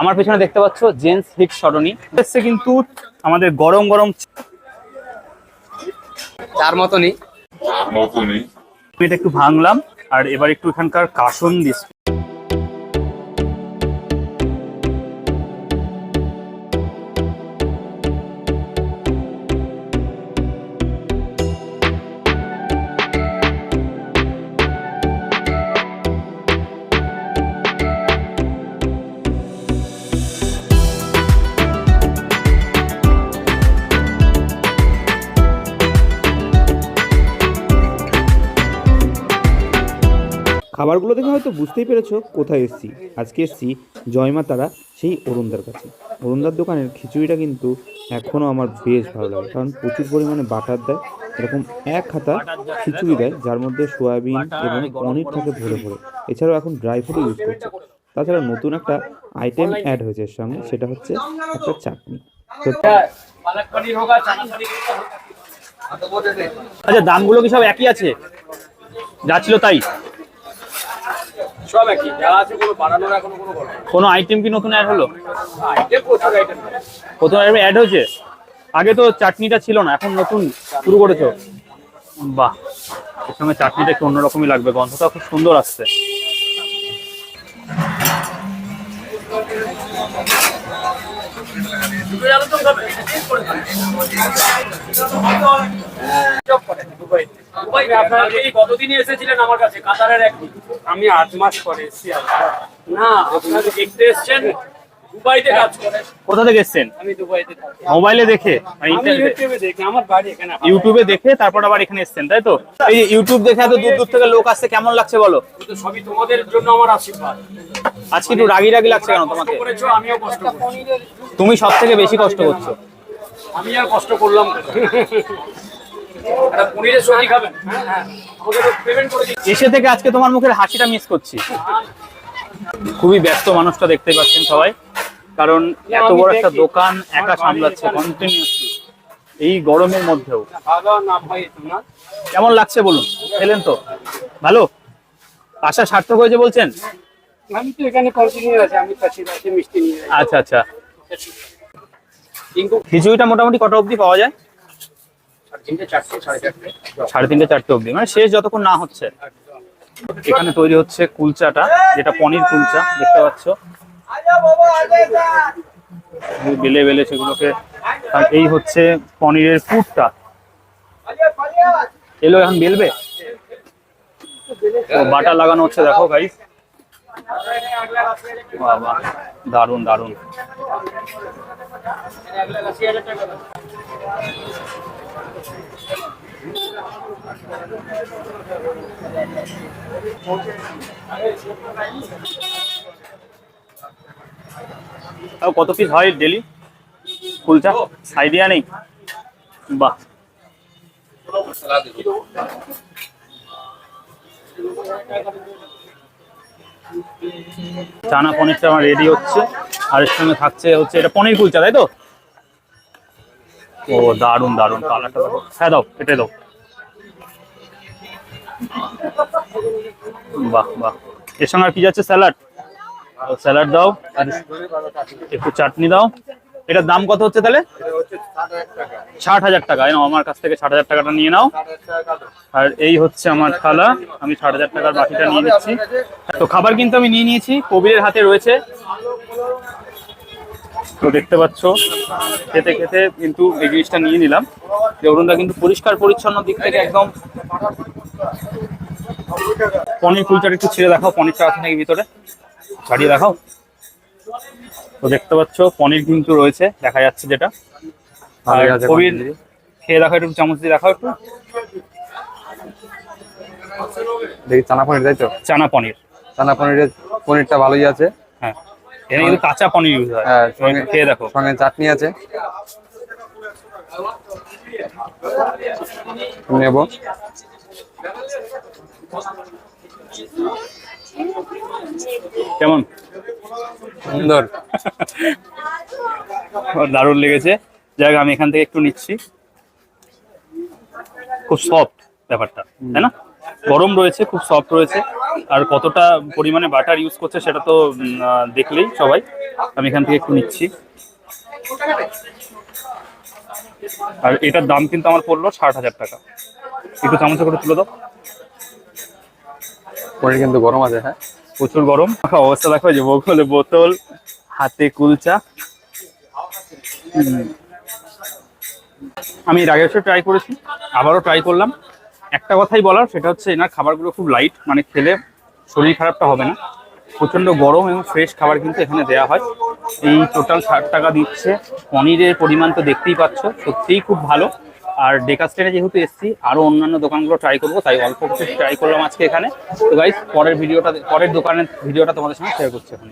আমার পিছনে দেখতে পাচ্ছ জেন্টস হিট সরণি। এসছে কিন্তু আমাদের গরম গরম তার মতনই। এটা একটু ভাঙলাম আর এবার একটু এখানকার কাসন দিস খাবারগুলো দেখে হয়তো বুঝতেই পেরেছ কোথায় এসেছি। আজকে এসেছি জয়মা তারা, সেই অরুণদার কাছে। অরুণদার দোকানের খিচুড়িটা কিন্তু এখনও আমার বেশ ভালো লাগে। কারণ প্রচুর পরিমাণে বাটার দেয়, এরকম এক হাতা খিচুড়ি দেয়, যার মধ্যে সয়াবিন এবং পনির থাকে ভরে ভরে। এছাড়াও এখন ড্রাই ফ্রুটও ইউজ করছে। তাছাড়া নতুন একটা আইটেম অ্যাড হয়েছে এর সঙ্গে, সেটা হচ্ছে একটা চাটনি। আচ্ছা দামগুলো কি সব একই আছে? যা ছিল তাই? সব একই। যা আছে কোনো বাড়ানোর এখনও কোনো গল্প নেই। কোনো আইটেম কি নতুন অ্যাড হলো? আইটেম প্রচুর আইটেম প্রথম আইটেম অ্যাড হয়েছে? আগে তো চাটনিটা ছিল না এখন নতুন শুরু করেছ? বাহ এর সঙ্গে চাটনিটা একটু অন্যরকমই লাগবে গন্ধটা খুব সুন্দর আসছে। আপনারা এই কতদিনই এসেছিলেন আমার কাছে? কাতারের এক আমি আট মাস পরে এসেছি না আপনারা দেখতে এসেছেন দুবাইতে কাজ করেন। কোথা থেকে এসছেন? আমি দুবাইতে মোবাইলে দেখে ইউটিউবে দেখি আমার বাড়ি এখানে ইউটিউবে দেখে তারপর আবার এখানে এসছেন তাই তো? এই ইউটিউব দেখে এত দূর দূর থেকে লোক আসছে কেমন লাগছে বলো? সবই তোমাদের জন্য আমার আশীর্বাদ। আজকে একটু রাগি রাগি লাগছে কেন তোমাকে? করেছ আমিও কষ্ট তুমি সব থেকে বেশি কষ্ট করছ। আমি আর কষ্ট করলাম এসে থেকে আজকে তোমার মুখের হাসিটা মিস করছি। খুবই ব্যস্ত মানুষটা দেখতে পাচ্ছেন সবাই। কারণ এত বড় একটা দোকান একা সামলাচ্ছে কন্টিনিউসলি এই গরমের মধ্যেও। কেমন লাগছে বলুন? খেলেন তো। ভালো? আশা সার্থক হয়েছে বলছেন? আমি তো এখানে কন্টিনিউ আছে আমি কাছে কাছে মিষ্টি নিয়ে আচ্ছা আচ্ছা। কিন্তু খিচুড়িটা মোটামুটি কটা অবধি পাওয়া যায়? সাড়ে তিনটে, চারটে অবধি। মানে শেষ যতক্ষণ না হচ্ছে। এখানে তৈরি হচ্ছে কুলচাটা, যেটা পনির কুলচা, দেখতে পাচ্ছ। বেলে বেলে সেগুলোকে, আর এই হচ্ছে পনিরের পুরটা। এলো এখন বেলবে? তো বাটা লাগানো হচ্ছে, দেখো গাইস বাবা দারুণ দারুণ তাও কত পিস হয় ডেলি কুলচা আইডিয়া নেই? বাহ। চানা পনিরটা আমার রেডি হচ্ছে। আর এর সঙ্গে থাকছে হচ্ছে এটা পনির কুলচা তাই তো? ও দারুণ দারুণ কালারটা দেখো। হ্যাঁ দাও, এটাই দাও। বাহ বাহ। এর সঙ্গে আর কি যাচ্ছে? স্যালাড। স্যালাড দাও, আর একটু চাটনি দাও। এটার দাম কত হচ্ছে তাহলে? ষাট হাজার টাকা। এই নাও, আমার কাছ থেকে ষাট হাজার টাকাটা নিয়ে নাও। আর এই হচ্ছে আমার থালা। আমি ষাট হাজার টাকার বাকিটা নিয়ে নিচ্ছি। তো খাবার কিন্তু আমি নিয়ে নিয়েছি। কবিরের হাতে রয়েছে। তো দেখতে পাচ্ছ খেতে খেতে কিন্তু এই জিনিসটা নিয়ে নিলাম। যে অরুণদা কিন্তু পরিষ্কার পরিচ্ছন্ন দিক থেকে একদম পনির কুলচাটা একটু ছেড়ে দেখাও পনিরটা আছে নাকি ভিতরে? ছাড়িয়ে দেখাও। তো দেখতে পাচ্ছ পনির কিন্তু রয়েছে দেখা যাচ্ছে যেটা। আর কবির খেয়ে দেখাও একটু চামচ দিয়ে দেখাও একটু। দেখি চানা পনির তাই তো? চানা পনির। চানা পনিরের পনিরটা ভালোই আছে। হ্যাঁ। এখানে কিন্তু কাঁচা পনির ইউজ হয়। হ্যাঁ, সঙ্গে- খেয়ে দেখো। সঙ্গে চাটনি আছে। নেব। কেমন? সুন্দর। দারুণ লেগেছে। যাই আমি এখান থেকে একটু নিচ্ছি। খুব সফট ব্যাপারটা তাই না? গরম রয়েছে খুব সফট রয়েছে। আর কতটা পরিমাণে বাটার ইউজ করছে সেটা তো দেখলেই সবাই। আমি এখান থেকে একটু নিচ্ছি। আর এটার দাম কিন্তু আমার পড়ল ষাট হাজার টাকা। একটু চামচে করে তুলে দাও। পনির কিন্তু গরম আছে হ্যাঁ? প্রচুর গরম। অবস্থা দেখো যে বগলে বোতল হাতে কুলচা। আমি এর আগে ট্রাই করেছি আবারও ট্রাই করলাম। একটা কথাই বলার সেটা হচ্ছে এনার খাবারগুলো খুব লাইট মানে খেলে শরীর খারাপটা হবে না। প্রচণ্ড গরম এবং ফ্রেশ খাবার কিন্তু এখানে দেওয়া হয়। এই টোটাল ষাট টাকা দিচ্ছে। পনিরের পরিমাণ তো দেখতেই পাচ্ছ। সত্যিই খুব ভালো। আর ডেকাস্টেনে যেহেতু এসছি আরও অন্যান্য দোকানগুলো ট্রাই করব, তাই অল্প কিছু ট্রাই করলাম আজকে এখানে। তো গাইস পরের ভিডিওটা পরের দোকানের ভিডিওটা তোমাদের সঙ্গে শেয়ার করছি এখন